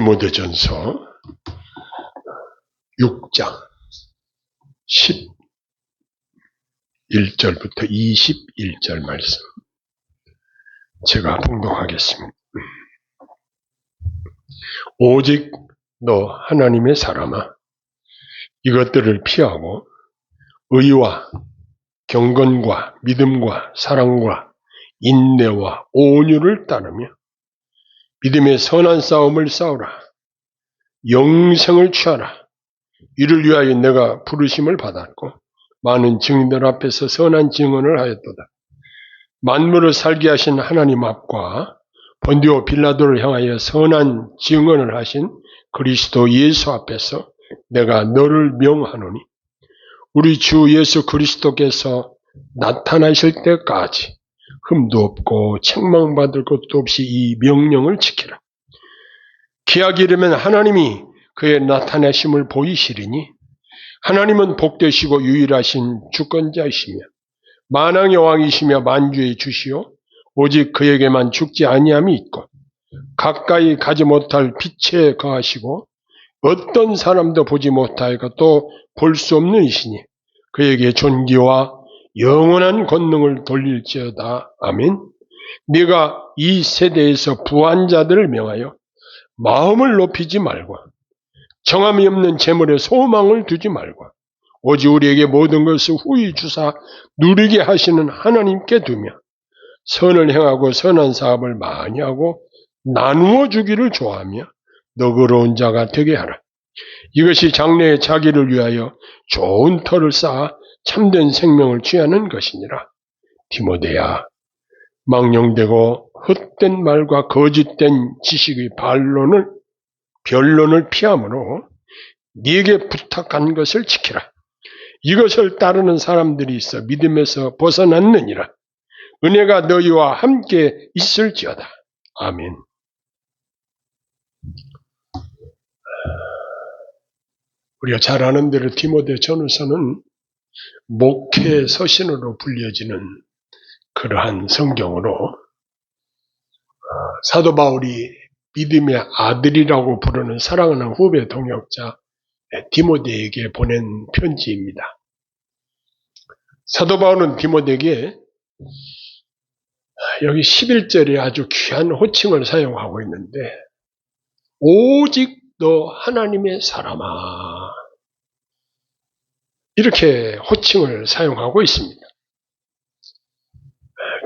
디모데전서 6장 11절부터 21절 말씀 제가 봉독하겠습니다. 오직 너 하나님의 사람아 이것들을 피하고 의와 경건과 믿음과 사랑과 인내와 온유를 따르며 믿음의 선한 싸움을 싸우라. 영생을 취하라. 이를 위하여 내가 부르심을 받았고 많은 증인들 앞에서 선한 증언을 하였도다. 만물을 살게 하신 하나님 앞과 본디오 빌라도를 향하여 선한 증언을 하신 그리스도 예수 앞에서 내가 너를 명하노니 우리 주 예수 그리스도께서 나타나실 때까지 흠도 없고 책망받을 것도 없이 이 명령을 지키라. 기하기 이르면 하나님이 그의 나타내심을 보이시리니 하나님은 복되시고 유일하신 주권자이시며 만왕의 왕이시며 만주의 주시오 오직 그에게만 죽지 아니함이 있고 가까이 가지 못할 빛에 거하시고 어떤 사람도 보지 못할 것도 볼수 없는 이시니 그에게 존귀와 영원한 권능을 돌릴지어다. 아멘. 네가 이 세대에서 부한 자들을 명하여 마음을 높이지 말고 정함이 없는 재물에 소망을 두지 말고 오직 우리에게 모든 것을 후히 주사 누리게 하시는 하나님께 두며 선을 행하고 선한 사업을 많이 하고 나누어 주기를 좋아하며 너그러운 자가 되게 하라. 이것이 장래에 자기를 위하여 좋은 터를 쌓아 참된 생명을 취하는 것이니라. 디모데야, 망령되고 헛된 말과 거짓된 지식의 반론을 변론을 피함으로 네게 부탁한 것을 지키라. 이것을 따르는 사람들이 있어 믿음에서 벗어났느니라. 은혜가 너희와 함께 있을지어다. 아멘. 우리가 잘 아는 대로 디모데 전후서는 목회 서신으로 불려지는 그러한 성경으로 어, 사도 바울이 믿음의 아들이라고 부르는 사랑하는 후배 동역자 디모데에게 보낸 편지입니다. 사도 바울은 디모데에게 여기 11절에 아주 귀한 호칭을 사용하고 있는데 오직 너 하나님의 사람아 이렇게 호칭을 사용하고 있습니다.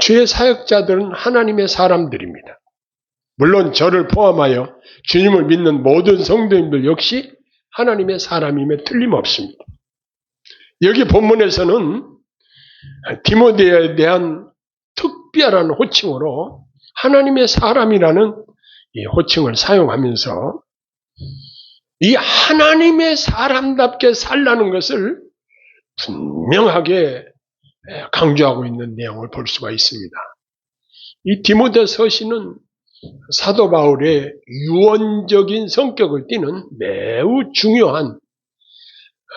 주의 사역자들은 하나님의 사람들입니다. 물론 저를 포함하여 주님을 믿는 모든 성도님들 역시 하나님의 사람임에 틀림없습니다. 여기 본문에서는 디모데에 대한 특별한 호칭으로 하나님의 사람이라는 호칭을 사용하면서 이 하나님의 사람답게 살라는 것을 분명하게 강조하고 있는 내용을 볼 수가 있습니다. 이 디모데 서신은 사도 바울의 유언적인 성격을 띠는 매우 중요한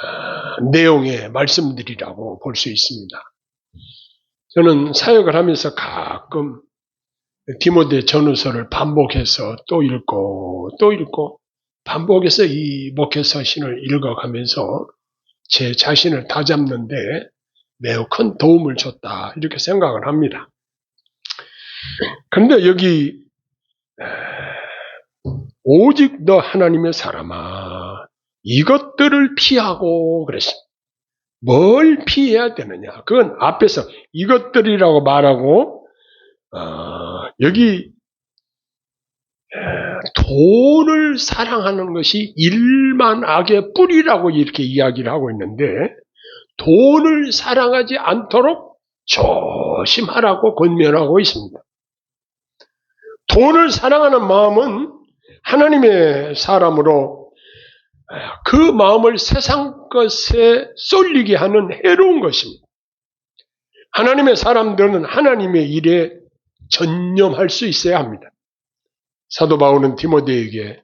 어, 내용의 말씀들이라고 볼 수 있습니다. 저는 사역을 하면서 가끔 디모데 전후서를 반복해서 또 읽고 또 읽고 반복해서 이 목회 서신을 읽어가면서 제 자신을 다잡는데 매우 큰 도움을 줬다 이렇게 생각을 합니다. 그런데 여기 오직 너 하나님의 사람아 이것들을 피하고 그랬습니다. 뭘 피해야 되느냐? 그건 앞에서 이것들이라고 말하고 어, 여기 돈을 사랑하는 것이 일만 악의 뿌리라고 이렇게 이야기를 하고 있는데 돈을 사랑하지 않도록 조심하라고 권면하고 있습니다. 돈을 사랑하는 마음은 하나님의 사람으로 그 마음을 세상 것에 쏠리게 하는 해로운 것입니다. 하나님의 사람들은 하나님의 일에 전념할 수 있어야 합니다. 사도 바울은 디모데에게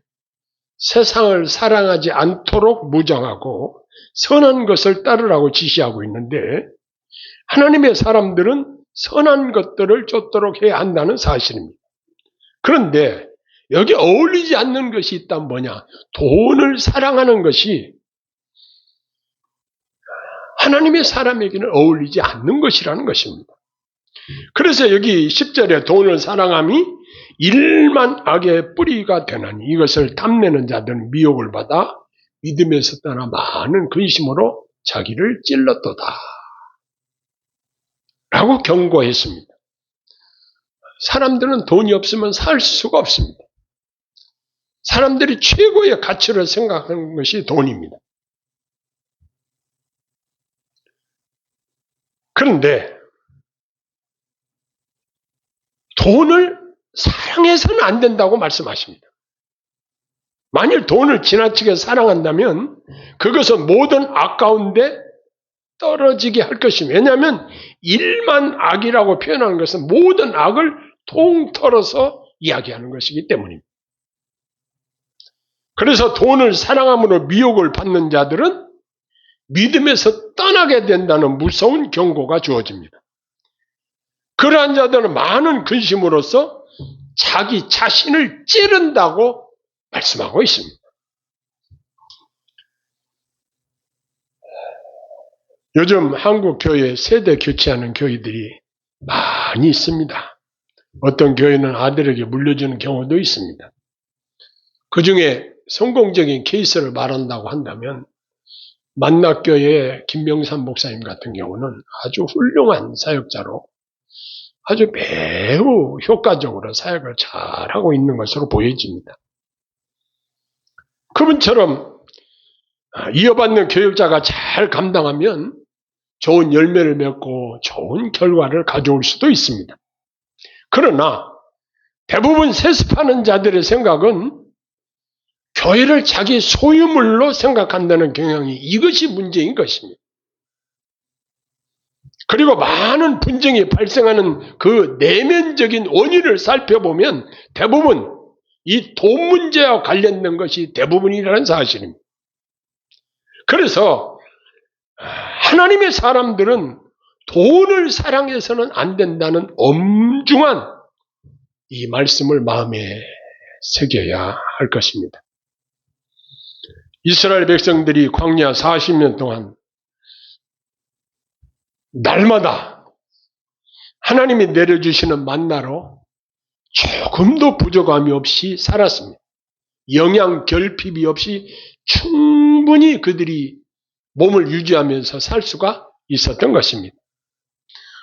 세상을 사랑하지 않도록 무장하고 선한 것을 따르라고 지시하고 있는데 하나님의 사람들은 선한 것들을 쫓도록 해야 한다는 사실입니다. 그런데 여기 어울리지 않는 것이 있다면 뭐냐? 돈을 사랑하는 것이 하나님의 사람에게는 어울리지 않는 것이라는 것입니다. 그래서 여기 10절에 돈을 사랑함이 일만 악의 뿌리가 되나니 이것을 탐내는 자들은 미혹을 받아 믿음에서 떠나 많은 근심으로 자기를 찔렀도다. 라고 경고했습니다. 사람들은 돈이 없으면 살 수가 없습니다. 사람들이 최고의 가치를 생각하는 것이 돈입니다. 그런데 돈을 사랑해서는 안 된다고 말씀하십니다. 만일 돈을 지나치게 사랑한다면 그것은 모든 악 가운데 떨어지게 할 것입니다. 왜냐하면 일만 악이라고 표현하는 것은 모든 악을 통틀어서 이야기하는 것이기 때문입니다. 그래서 돈을 사랑함으로 미혹을 받는 자들은 믿음에서 떠나게 된다는 무서운 경고가 주어집니다. 그러한 자들은 많은 근심으로써 자기 자신을 찌른다고 말씀하고 있습니다. 요즘 한국 교회 세대 교체하는 교회들이 많이 있습니다. 어떤 교회는 아들에게 물려주는 경우도 있습니다. 그 중에 성공적인 케이스를 말한다고 한다면 만낙교회 김명삼 목사님 같은 경우는 아주 훌륭한 사역자로 아주 매우 효과적으로 사역을 잘하고 있는 것으로 보여집니다. 그분처럼 이어받는 교육자가 잘 감당하면 좋은 열매를 맺고 좋은 결과를 가져올 수도 있습니다. 그러나 대부분 세습하는 자들의 생각은 교회를 자기 소유물로 생각한다는 경향이 이것이 문제인 것입니다. 그리고 많은 분쟁이 발생하는 그 내면적인 원인을 살펴보면 대부분 이 돈 문제와 관련된 것이 대부분이라는 사실입니다. 그래서 하나님의 사람들은 돈을 사랑해서는 안 된다는 엄중한 이 말씀을 마음에 새겨야 할 것입니다. 이스라엘 백성들이 광야 40년 동안 날마다 하나님이 내려주시는 만나로 조금도 부족함이 없이 살았습니다. 영양 결핍이 없이 충분히 그들이 몸을 유지하면서 살 수가 있었던 것입니다.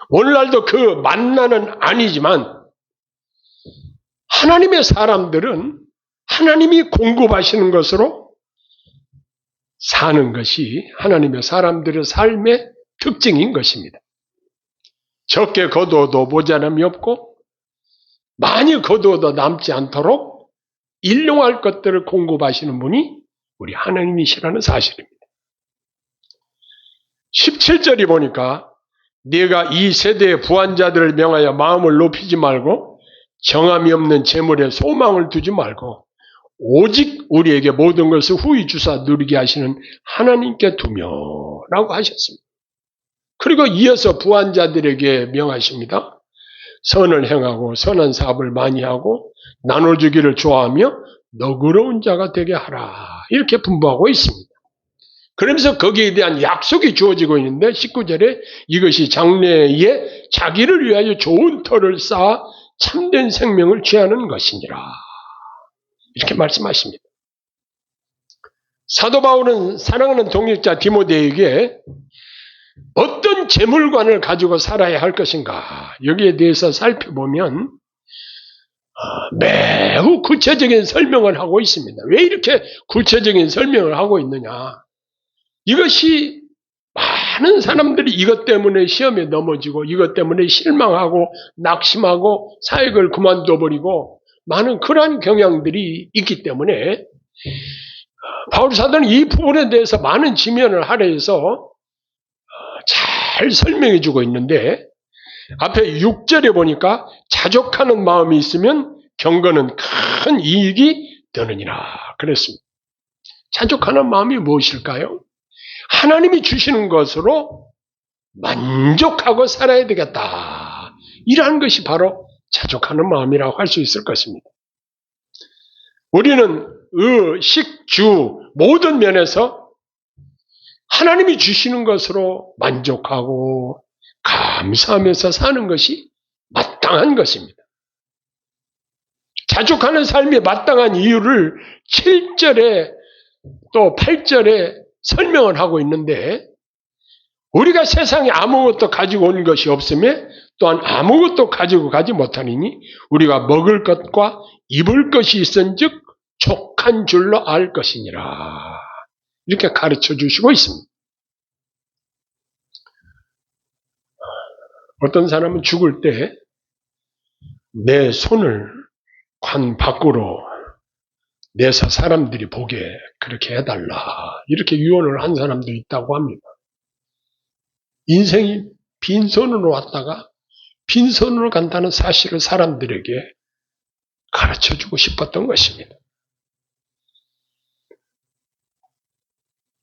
오늘날도 그 만나는 아니지만 하나님의 사람들은 하나님이 공급하시는 것으로 사는 것이 하나님의 사람들의 삶의 특징인 것입니다. 적게 거두어도 모자람이 없고 많이 거두어도 남지 않도록 일용할 것들을 공급하시는 분이 우리 하나님이시라는 사실입니다. 17절이 보니까 네가 이 세대의 부한자들을 명하여 마음을 높이지 말고 정함이 없는 재물에 소망을 두지 말고 오직 우리에게 모든 것을 후히 주사 누리게 하시는 하나님께 두며라고 하셨습니다. 그리고 이어서 부한자들에게 명하십니다. 선을 행하고 선한 사업을 많이 하고 나눠주기를 좋아하며 너그러운 자가 되게 하라. 이렇게 분부하고 있습니다. 그러면서 거기에 대한 약속이 주어지고 있는데 19절에 이것이 장래에 자기를 위하여 좋은 터를 쌓아 참된 생명을 취하는 것이니라. 이렇게 말씀하십니다. 사도 바울은 사랑하는 동역자 디모데에게 어떤 재물관을 가지고 살아야 할 것인가 여기에 대해서 살펴보면 어, 매우 구체적인 설명을 하고 있습니다. 왜 이렇게 구체적인 설명을 하고 있느냐? 이것이 많은 사람들이 이것 때문에 시험에 넘어지고 이것 때문에 실망하고 낙심하고 사역을 그만둬버리고 많은 그러한 경향들이 있기 때문에 바울 사도는 이 부분에 대해서 많은 지면을 할애해서 잘 설명해 주고 있는데 앞에 6절에 보니까 자족하는 마음이 있으면 경건은 큰 이익이 되느니라 그랬습니다. 자족하는 마음이 무엇일까요? 하나님이 주시는 것으로 만족하고 살아야 되겠다. 이러한 것이 바로 자족하는 마음이라고 할 수 있을 것입니다. 우리는 의, 식, 주 모든 면에서 하나님이 주시는 것으로 만족하고 감사하면서 사는 것이 마땅한 것입니다. 자족하는 삶이 마땅한 이유를 7절에 또 8절에 설명을 하고 있는데 우리가 세상에 아무것도 가지고 온 것이 없으며 또한 아무것도 가지고 가지 못하니니 우리가 먹을 것과 입을 것이 있은즉 족한 줄로 알 것이니라. 이렇게 가르쳐 주시고 있습니다. 어떤 사람은 죽을 때 내 손을 관 밖으로 내서 사람들이 보게 그렇게 해달라. 이렇게 유언을 한 사람도 있다고 합니다. 인생이 빈손으로 왔다가 빈손으로 간다는 사실을 사람들에게 가르쳐 주고 싶었던 것입니다.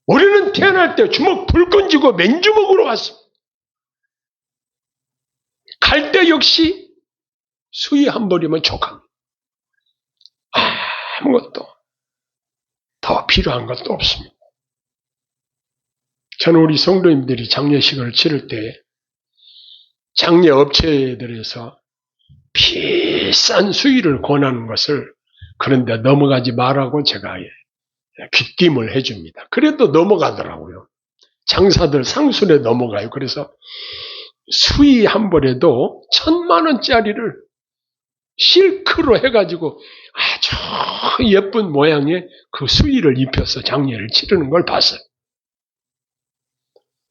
우리는 태어날 때 주먹 불끈 쥐고 맨주먹으로 왔습니다. 갈 때 역시 수위 한 벌이면 족합니다. 아무것도 더 필요한 것도 없습니다. 저는 우리 성도님들이 장례식을 치를 때 장례 업체들에서 비싼 수위를 권하는 것을 그런데 넘어가지 말라고 제가 귀띔을 해줍니다. 그래도 넘어가더라고요. 장사들 상술에 넘어가요. 그래서 수위 한 벌에도 천만 원짜리를 실크로 해가지고 아주 예쁜 모양의 그 수의를 입혀서 장례를 치르는 걸 봤어요.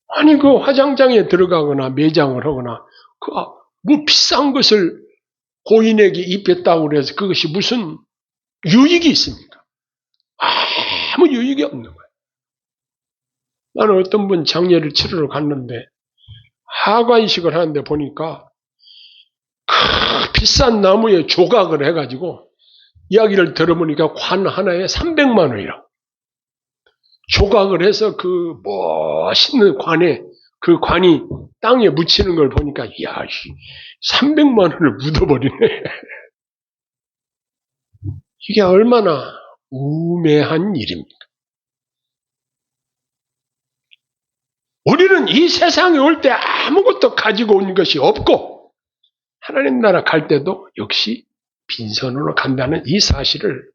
아니 그 화장장에 들어가거나 매장을 하거나 그 뭐 비싼 것을 고인에게 입혔다고 그래서 그것이 무슨 유익이 있습니까? 유익이 없는 거예요. 나는 어떤 분 장례를 치르러 갔는데 하관식을 하는데 보니까 그 비싼 나무에 조각을 해가지고 이야기를 들어보니까 관 하나에 300만 원이라고. 조각을 해서 그 멋있는 관에 그 관이 땅에 묻히는 걸 보니까 야 300만 원을 묻어버리네. 이게 얼마나 우매한 일입니까? 우리는 이 세상에 올 때 아무것도 가지고 온 것이 없고 하나님 나라 갈 때도 역시 빈손으로 간다는 이 사실을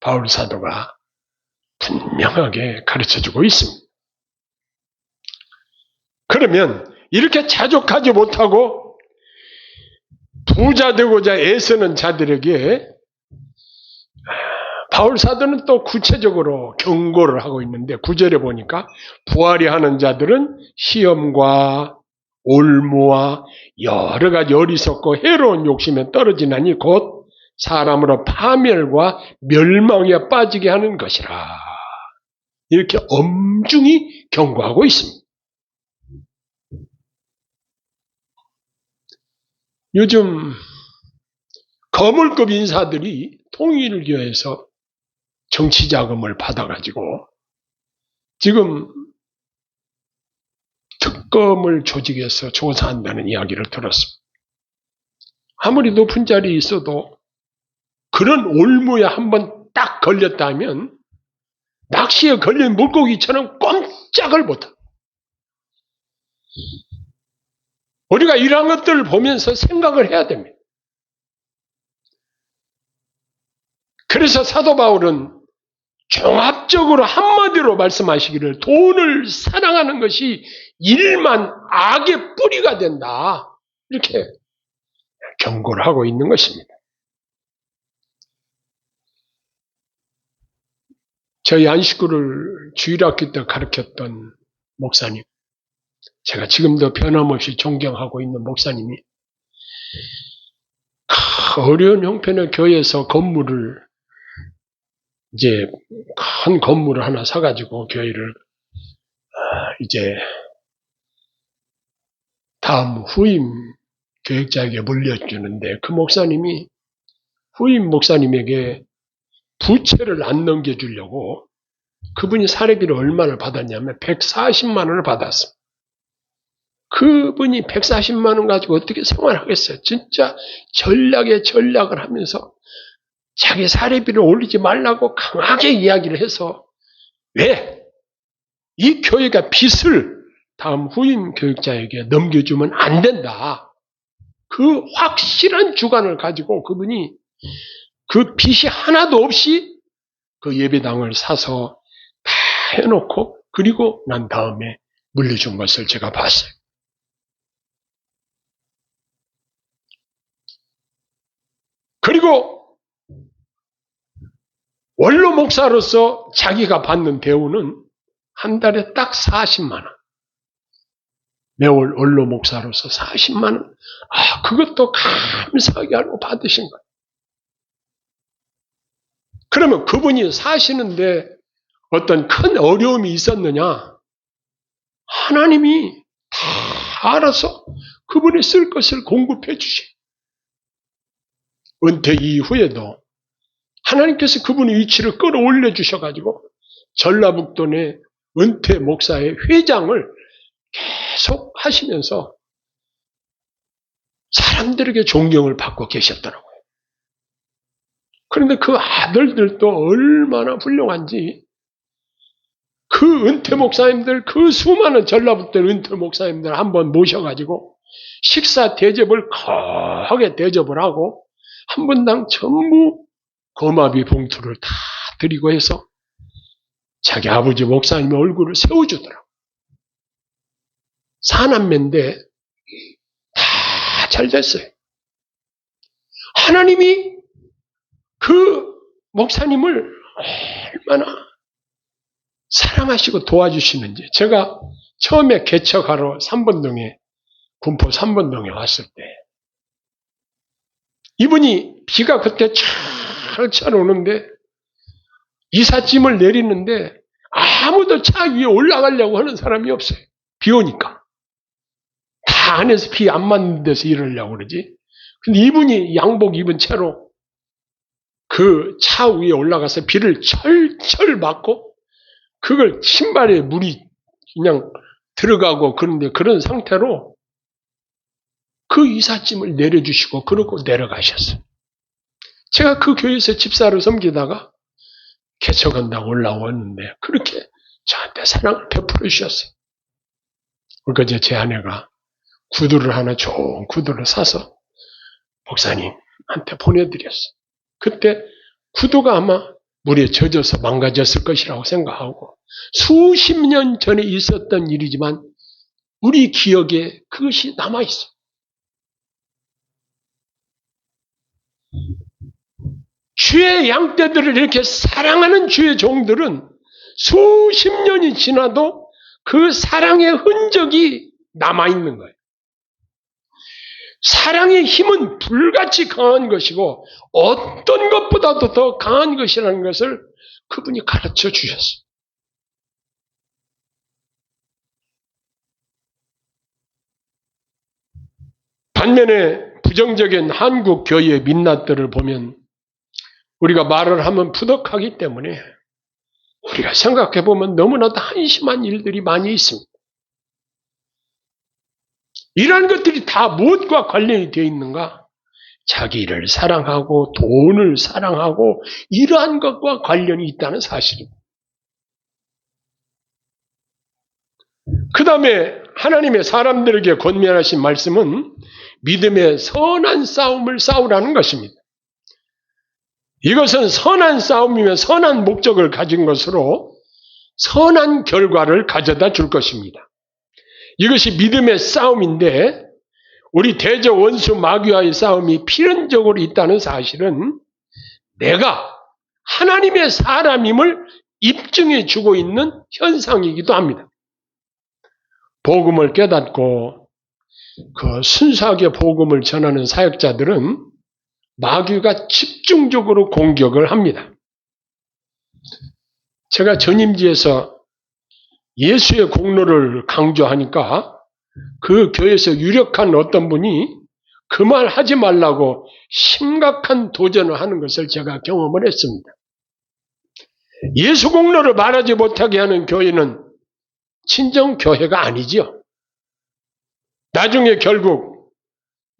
바울 사도가 분명하게 가르쳐 주고 있습니다. 그러면 이렇게 자족하지 못하고 부자 되고자 애쓰는 자들에게 바울 사도는 또 구체적으로 경고를 하고 있는데 구절에 보니까 부활이 하는 자들은 시험과 올무와 여러 가지 어리석고 해로운 욕심에 떨어지나니 곧 사람으로 파멸과 멸망에 빠지게 하는 것이라. 이렇게 엄중히 경고하고 있습니다. 요즘 거물급 인사들이 통일교에서 정치 자금을 받아가지고 지금 특검을 조직해서 조사한다는 이야기를 들었습니다. 아무리 높은 자리에 있어도 그런 올무에 한번 딱 걸렸다면 낚시에 걸린 물고기처럼 꼼짝을 못합니다. 우리가 이러한 것들을 보면서 생각을 해야 됩니다. 그래서 사도 바울은 종합적으로 한마디로 말씀하시기를 돈을 사랑하는 것이 일만 악의 뿌리가 된다. 이렇게 경고를 하고 있는 것입니다. 저희 안식구를 주일학교 때 가르쳤던 목사님, 제가 지금도 변함없이 존경하고 있는 목사님이 어려운 형편의 교회에서 건물을 이제 큰 건물을 하나 사가지고 교회를 아, 이제 다음 후임 교육자에게 물려주는데 그 목사님이 후임 목사님에게 부채를 안 넘겨주려고 그분이 사례비를 얼마를 받았냐면 140만 원을 받았습니다. 그분이 140만 원 가지고 어떻게 생활하겠어요? 진짜 전략에 전략을 하면서 자기 사례비를 올리지 말라고 강하게 이야기를 해서 왜? 이 교회가 빚을 다음 후임 교육자에게 넘겨주면 안 된다. 그 확실한 주관을 가지고 그분이 그 빚이 하나도 없이 그 예배당을 사서 다 해놓고 그리고 난 다음에 물려준 것을 제가 봤어요. 그리고 원로 목사로서 자기가 받는 대우는 한 달에 딱 40만 원. 매월 원로 목사로서 40만 원. 아, 그것도 감사하게 알고 받으신 거예요. 그러면 그분이 사시는데 어떤 큰 어려움이 있었느냐? 하나님이 다 알아서 그분이 쓸 것을 공급해 주시. 은퇴 이후에도 하나님께서 그분의 위치를 끌어올려 주셔가지고 전라북도 내 은퇴 목사의 회장을 계속 하시면서 사람들에게 존경을 받고 계셨더라고요. 그런데 그 아들들도 얼마나 훌륭한지 그 은퇴 목사님들, 그 수많은 전라북도 은퇴 목사님들 한번 모셔가지고 식사 대접을 거하게 대접을 하고 한 분당 전부 고마비 봉투를 다 드리고 해서 자기 아버지 목사님의 얼굴을 세워주더라고. 사남매인데 다 잘 됐어요. 하나님이 그 목사님을 얼마나 사랑하시고 도와주시는지 제가 처음에 개척하러 3번동에 군포 3번동에 왔을 때 이분이 비가 그때 철철 오는데 이삿짐을 내리는데 아무도 차 위에 올라가려고 하는 사람이 없어요. 비 오니까. 다 안에서 비 안 맞는 데서 이러려고 그러지. 근데 이분이 양복 입은 채로 그 차 위에 올라가서 비를 철철 맞고 그걸 신발에 물이 그냥 들어가고 그런데 그런 상태로 그 이삿짐을 내려주시고 그러고 내려가셨어요. 제가 그 교회에서 집사를 섬기다가 개척한다고 올라왔는데 그렇게 저한테 사랑을 베풀어 주셨어요. 그러니까 제 아내가 구두를 하나 좋은 구두를 사서 목사님한테 보내드렸어요. 그때 구두가 아마 물에 젖어서 망가졌을 것이라고 생각하고 수십 년 전에 있었던 일이지만 우리 기억에 그것이 남아있어요. 주의 양떼들을 이렇게 사랑하는 주의 종들은 수십 년이 지나도 그 사랑의 흔적이 남아있는 거예요. 사랑의 힘은 불같이 강한 것이고 어떤 것보다도 더 강한 것이라는 것을 그분이 가르쳐 주셨어요. 반면에 부정적인 한국 교회의 민낯들을 보면 우리가 말을 하면 푸덕하기 때문에 우리가 생각해 보면 너무나도 한심한 일들이 많이 있습니다. 이러한 것들이 다 무엇과 관련이 되어 있는가? 자기를 사랑하고 돈을 사랑하고 이러한 것과 관련이 있다는 사실입니다. 그 다음에 하나님의 사람들에게 권면하신 말씀은 믿음의 선한 싸움을 싸우라는 것입니다. 이것은 선한 싸움이며 선한 목적을 가진 것으로 선한 결과를 가져다 줄 것입니다. 이것이 믿음의 싸움인데 우리 대저 원수 마귀와의 싸움이 필연적으로 있다는 사실은 내가 하나님의 사람임을 입증해 주고 있는 현상이기도 합니다. 복음을 깨닫고 그 순수하게 복음을 전하는 사역자들은 마귀가 집중적으로 공격을 합니다. 제가 전임지에서 예수의 공로를 강조하니까 그 교회에서 유력한 어떤 분이 그 말 하지 말라고 심각한 도전을 하는 것을 제가 경험을 했습니다. 예수 공로를 말하지 못하게 하는 교회는 친정 교회가 아니지요. 나중에 결국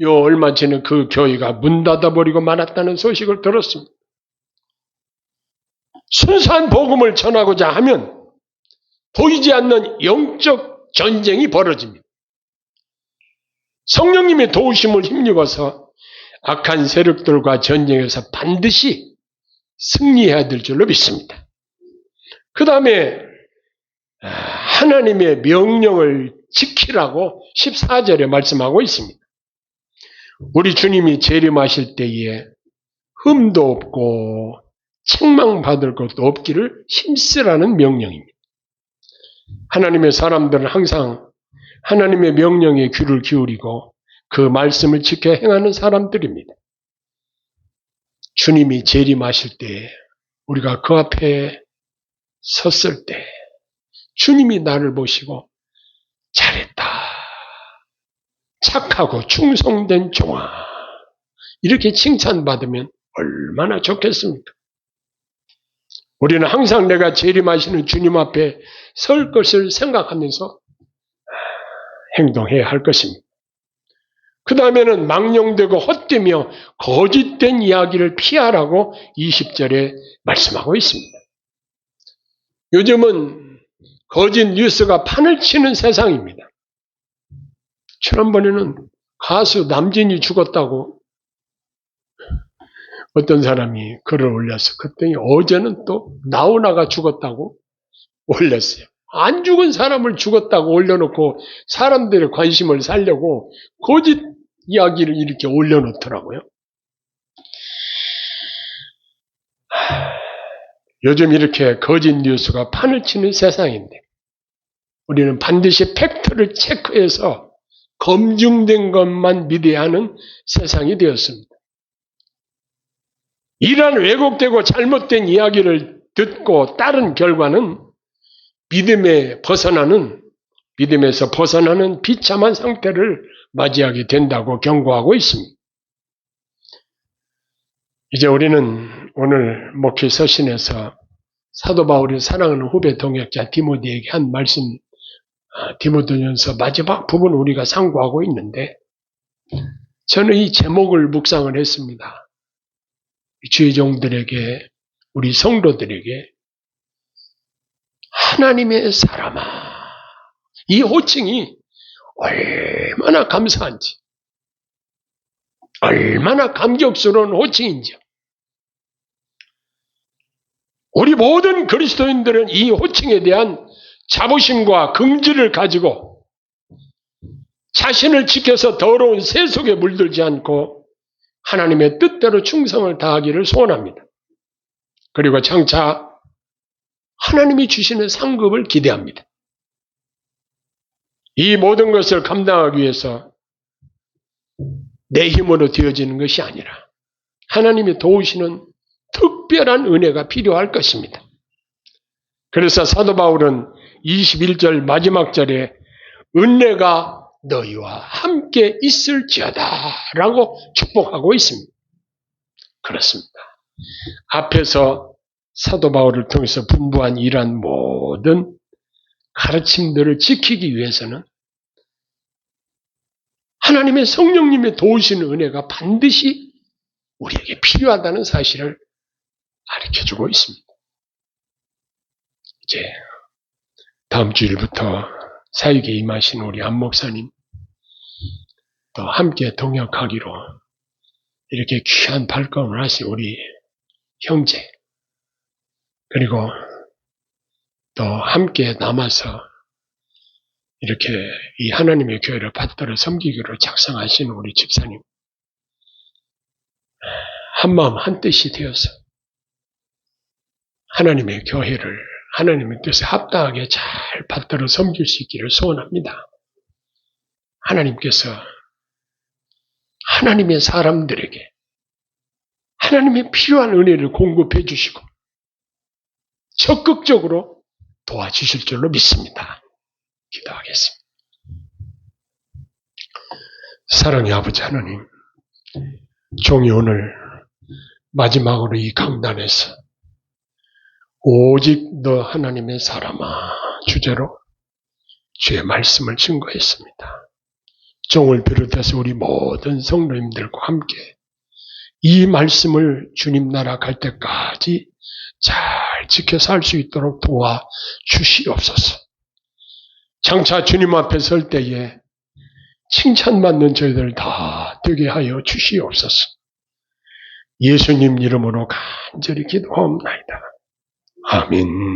요 얼마 전에 그 교회가 문 닫아버리고 말았다는 소식을 들었습니다. 순수한 복음을 전하고자 하면 보이지 않는 영적 전쟁이 벌어집니다. 성령님의 도우심을 힘입어서 악한 세력들과 전쟁에서 반드시 승리해야 될 줄로 믿습니다. 그 다음에 하나님의 명령을 지키라고 14절에 말씀하고 있습니다. 우리 주님이 재림하실 때에 흠도 없고 책망받을 것도 없기를 힘쓰라는 명령입니다. 하나님의 사람들은 항상 하나님의 명령에 귀를 기울이고 그 말씀을 지켜 행하는 사람들입니다. 주님이 재림하실 때 우리가 그 앞에 섰을 때 주님이 나를 보시고 잘했다. 착하고 충성된 종아. 이렇게 칭찬받으면 얼마나 좋겠습니까? 우리는 항상 내가 재림하시는 주님 앞에 설 것을 생각하면서 행동해야 할 것입니다. 그 다음에는 망령되고 헛되며 거짓된 이야기를 피하라고 20절에 말씀하고 있습니다. 요즘은 거짓 뉴스가 판을 치는 세상입니다. 지난번에는 가수 남진이 죽었다고 어떤 사람이 글을 올렸어. 그랬더니 어제는 또 나훈아가 죽었다고 올렸어요. 안 죽은 사람을 죽었다고 올려놓고 사람들의 관심을 살려고 거짓 이야기를 이렇게 올려놓더라고요. 요즘 이렇게 거짓 뉴스가 판을 치는 세상인데 우리는 반드시 팩트를 체크해서 검증된 것만 믿어야 하는 세상이 되었습니다. 이러한 왜곡되고 잘못된 이야기를 듣고 따른 결과는 믿음에 벗어나는 믿음에서 벗어나는 비참한 상태를 맞이하게 된다고 경고하고 있습니다. 이제 우리는 오늘 목회 서신에서 사도 바울이 사랑하는 후배 동역자 디모데에게 한 말씀 아, 디모데전서 마지막 부분 우리가 상고하고 있는데 저는 이 제목을 묵상을 했습니다. 주의 종들에게 우리 성도들에게 하나님의 사람아 이 호칭이 얼마나 감사한지 얼마나 감격스러운 호칭인지요. 우리 모든 그리스도인들은 이 호칭에 대한 자부심과 긍지를 가지고 자신을 지켜서 더러운 세 속에 물들지 않고 하나님의 뜻대로 충성을 다하기를 소원합니다. 그리고 장차 하나님이 주시는 상급을 기대합니다. 이 모든 것을 감당하기 위해서 내 힘으로 되어지는 것이 아니라 하나님이 도우시는 특별한 은혜가 필요할 것입니다. 그래서 사도 바울은 21절 마지막 절에 은혜가 너희와 함께 있을지어다 라고 축복하고 있습니다. 그렇습니다. 앞에서 사도 바울을 통해서 분부한 이러한 모든 가르침들을 지키기 위해서는 하나님의 성령님의 도우시는 은혜가 반드시 우리에게 필요하다는 사실을 가르쳐 주고 있습니다. 이제 다음 주일부터 사역에 임하신 우리 안 목사님 또 함께 동역하기로 이렇게 귀한 발걸음을 하신 우리 형제 그리고 또 함께 남아서 이렇게 이 하나님의 교회를 받들어 섬기기로 작성하신 우리 집사님 한마음 한뜻이 되어서 하나님의 교회를 하나님의 뜻에 합당하게 잘 받들어 섬길 수 있기를 소원합니다. 하나님께서 하나님의 사람들에게 하나님의 필요한 은혜를 공급해 주시고 적극적으로 도와주실 줄로 믿습니다. 기도하겠습니다. 사랑의 아버지 하나님, 종이 오늘 마지막으로 이 강단에서 오직 너 하나님의 사람아 주제로 주의 말씀을 증거했습니다. 종을 비롯해서 우리 모든 성도님들과 함께 이 말씀을 주님 나라 갈 때까지 잘 지켜 살 수 있도록 도와 주시옵소서. 장차 주님 앞에 설 때에 칭찬받는 저희들 다 되게 하여 주시옵소서. 예수님 이름으로 간절히 기도하옵나이다. 아멘.